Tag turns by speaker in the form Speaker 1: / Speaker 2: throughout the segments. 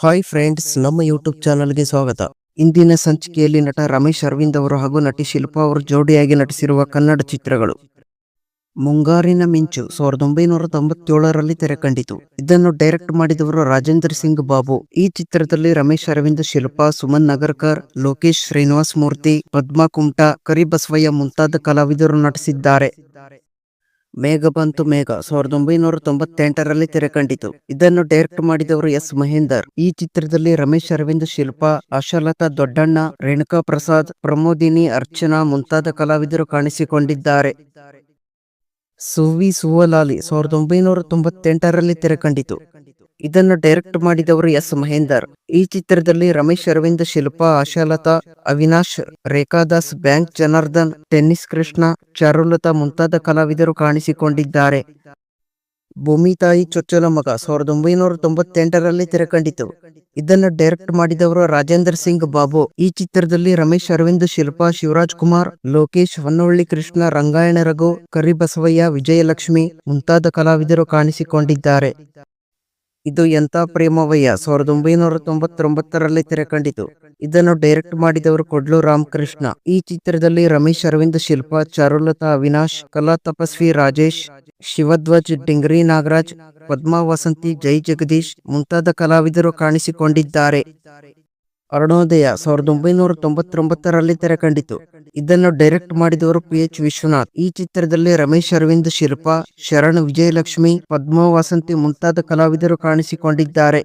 Speaker 1: Hi friends ನಮ್ಮ YouTube ಚಾನಲ್ಗೆ ಸ್ವಾಗತ. ಇಂದಿನ ಸಂಚಿಕೆಯಲ್ಲಿ ನಟ ರಮೇಶ್ ಅರವಿಂದ್ ಅವರು ಹಾಗೂ ನಟಿ ಶಿಲ್ಪಾ ಅವರು ಜೋಡಿಯಾಗಿ ನಟಿಸಿರುವ ಕನ್ನಡ ಚಿತ್ರಗಳು. ಮುಂಗಾರಿನ ಮಿಂಚು ಸಾವಿರದ ಒಂಬೈನೂರ ತೊಂಬತ್ತೇಳರಲ್ಲಿ ತೆರೆ ಕಂಡಿತು. ಇದನ್ನು ಡೈರೆಕ್ಟ್ ಮಾಡಿದವರು ರಾಜೇಂದ್ರ ಸಿಂಗ್ ಬಾಬು. ಈ ಚಿತ್ರದಲ್ಲಿ ರಮೇಶ್ ಅರವಿಂದ್, ಶಿಲ್ಪಾ, ಸುಮನ್ ನಗರ್ಕರ್, ಲೋಕೇಶ್ ಶ್ರೀನಿವಾಸ್ ಮೂರ್ತಿ, ಪದ್ಮಾ ಕುಮಟಾ, ಕರಿಬಸವಯ್ಯ ಮುಂತಾದ ಕಲಾವಿದರು ನಟಿಸಿದ್ದಾರೆ. ಮೇಘ ಬಂತು ಮೇಘ. ಸಾವಿರದ ಒಂಬೈನೂರ ತೊಂಬತ್ತೆಂಟರಲ್ಲಿ ತೆರೆ ಕಂಡಿತು ಇದನ್ನು ಡೈರೆಕ್ಟ್ ಮಾಡಿದವರು ಎಸ್. ಮಹೇಂದರ್. ಈ ಚಿತ್ರದಲ್ಲಿ ರಮೇಶ್, ಅರವಿಂದ್, ಶಿಲ್ಪಾ, ಆಶಾಲತಾ, ದೊಡ್ಡಣ್ಣ, ರೇಣುಕಾ ಪ್ರಸಾದ್, ಪ್ರಮೋದಿನಿ, ಅರ್ಚನಾ ಮುಂತಾದ ಕಲಾವಿದರು ಕಾಣಿಸಿಕೊಂಡಿದ್ದಾರೆ. ಸುವಿ ಸುವಲಾಲಿ ಸಾವಿರದ ಒಂಬೈನೂರ ತೊಂಬತ್ತೆಂಟರಲ್ಲಿ ತೆರೆ ಕಂಡಿತು ಇದನ್ನು ಡೈರೆಕ್ಟ್ ಮಾಡಿದವರು ಎಸ್ ಮಹೇಂದರ್. ಈ ಚಿತ್ರದಲ್ಲಿ ರಮೇಶ್, ಅರವಿಂದ್, ಶಿಲ್ಪಾ, ಆಶಾಲತಾ, ಅವಿನಾಶ್, ರೇಖಾದಾಸ್, ಬ್ಯಾಂಕ್, ಜನಾರ್ದನ್, ಟೆನ್ನಿಸ್ ಕೃಷ್ಣ, ಚಾರುಲತಾ ಮುಂತಾದ ಕಲಾವಿದರು ಕಾಣಿಸಿಕೊಂಡಿದ್ದಾರೆ. ಭೂಮಿ ತಾಯಿ ಚೊಚ್ಚಲ ಮಗ ಸಾವಿರದ ಒಂಬೈನೂರ ತೊಂಬತ್ತೆಂಟರಲ್ಲಿ ತೆರೆ ಕಂಡಿತು ಇದನ್ನು ಡೈರೆಕ್ಟ್ ಮಾಡಿದವರು ರಾಜೇಂದ್ರ ಸಿಂಗ್ ಬಾಬು. ಈ ಚಿತ್ರದಲ್ಲಿ ರಮೇಶ್, ಅರವಿಂದ್, ಶಿಲ್ಪಾ, ಶಿವರಾಜ್ ಕುಮಾರ್, ಲೋಕೇಶ್, ಹೊನ್ನವಳ್ಳಿ ಕೃಷ್ಣ, ರಂಗಾಯಣ ರಘು, ಕರಿಬಸವಯ್ಯ, ವಿಜಯಲಕ್ಷ್ಮಿ ಮುಂತಾದ ಕಲಾವಿದರು ಕಾಣಿಸಿಕೊಂಡಿದ್ದಾರೆ. ಇದು ಎಂಥ ಪ್ರೇಮವಯ್ಯ? ಸಾವಿರದ ಒಂಬೈನೂರ ತೊಂಬತ್ತೊಂಬತ್ತರಲ್ಲಿ ತೆರೆ ಕಂಡಿತು ಇದನ್ನು ಡೈರೆಕ್ಟ್ ಮಾಡಿದವರು ಕೊಡ್ಲು ರಾಮಕೃಷ್ಣ. ಈ ಚಿತ್ರದಲ್ಲಿ ರಮೇಶ್, ಅರವಿಂದ್, ಶಿಲ್ಪಾ, ಚಾರುಲತಾ, ಅವಿನಾಶ್, ಕಲಾ ತಪಸ್ವಿ, ರಾಜೇಶ್, ಶಿವಧ್ವಜ್, ಡಿಂಗ್ರಿ ನಾಗರಾಜ್ ಪದ್ಮಾ ವಸಂತಿ ಜೈ ಜಗದೀಶ್ ಮುಂತಾದ ಕಲಾವಿದರು ಕಾಣಿಸಿಕೊಂಡಿದ್ದಾರೆ. ಅರುಣೋದಯ ಸಾವಿರದ ಒಂಬೈನೂರ ತೊಂಬತ್ತೊಂಬತ್ತರಲ್ಲಿ ತೆರೆ ಕಂಡಿತು ಇದನ್ನು ಡೈರೆಕ್ಟ್ ಮಾಡಿದವರು ಪಿ ಎಚ್ ವಿಶ್ವನಾಥ್. ಈ ಚಿತ್ರದಲ್ಲಿ ರಮೇಶ್ ಅರವಿಂದ್, ಶಿಲ್ಪಾ, ಶರಣ್, ವಿಜಯಲಕ್ಷ್ಮಿ, ಪದ್ಮಾ ವಾಸಂತಿ ಮುಂತಾದ ಕಲಾವಿದರು ಕಾಣಿಸಿಕೊಂಡಿದ್ದಾರೆ.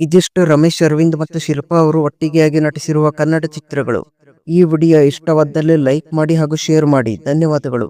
Speaker 1: ಇದಿಷ್ಟು ರಮೇಶ್ ಅರವಿಂದ್ ಮತ್ತು ಶಿಲ್ಪಾ ಅವರು ಒಟ್ಟಿಗೆಯಾಗಿ ನಟಿಸಿರುವ ಕನ್ನಡ ಚಿತ್ರಗಳು. ಈ ವಿಡಿಯೋ ಇಷ್ಟವಾದಲ್ಲಿ ಲೈಕ್ ಮಾಡಿ ಹಾಗೂ ಶೇರ್ ಮಾಡಿ. ಧನ್ಯವಾದಗಳು.